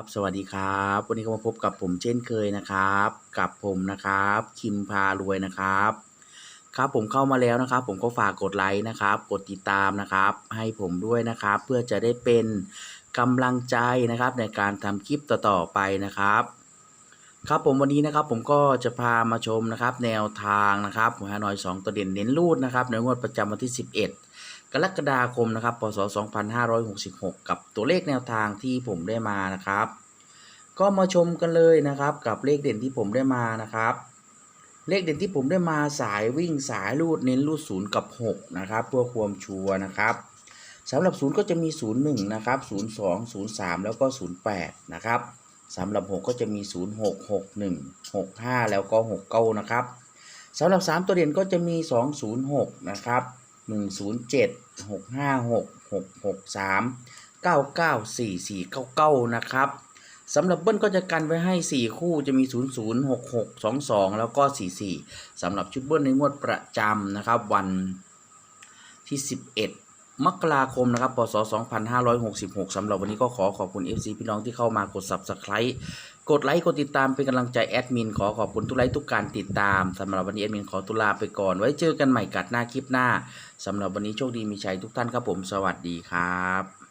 ครับสวัสดีครับ วันนี้ก็มาพบกับผมเช่นเคยนะครับ กับผมนะครับ คิมพารวยนะครับ ครับผมเข้ามาแล้วนะครับ ผมก็ฝากกดไลค์นะครับ กดติดตามนะครับ ให้ผมด้วยนะครับ เพื่อจะได้เป็นกำลังใจนะครับ ในการทำคลิปต่อๆไปนะครับ ครับผมวันนี้นะครับผมก็จะพามาชมนะครับ แนวทางนะครับหัวฮานอย2ตัวเด่นเน้นรูดนะครับในงวดประจำวันที่ 11 กรกฎาคมนะครับพศ 2566 กับตัวเลขแนวทางที่ผมได้มานะครับ ก็มาชมกันเลยนะครับ กับเลขเด่นที่ผมได้มานะครับ เลขเด่นที่ผมได้มาสายวิ่งสายรูดเน้นรูด0กับ6นะครับเพื่อความชัวร์นะครับสำหรับ 0 ก็จะมี 01 นะครับ 02 03 แล้วก็ 08 นะครับสำหรับ 6 ก็จะมี 06 61 65 แล้วก็ 69 นะครับสำหรับ 3 ตัวเด่นก็จะมี 206 นะครับ 107 656 663 994499นะครับสำหรับเบิ้ลก็จะกันไว้ให้ 4 คู่จะมี 00 66 22 แล้วก็ 44สำหรับชุดเบิ้ลในงวดประจำนะครับวันที่ 11มกราคมนะครับ พศ 2566 สำหรับวันนี้ก็ขอขอบคุณ FC พี่น้องที่เข้ามากด Subscribe กดไลค์กดติดตามเป็นกำลังใจแอดมินขอขอบคุณทุกไลค์ทุกการติดตามสำหรับวันนี้แอดมินขอตุลาไปก่อน ไว้เจอกันใหม่กัดหน้าคลิปหน้าสำหรับวันนี้โชคดีมีชัยทุกท่านครับผม สวัสดีครับ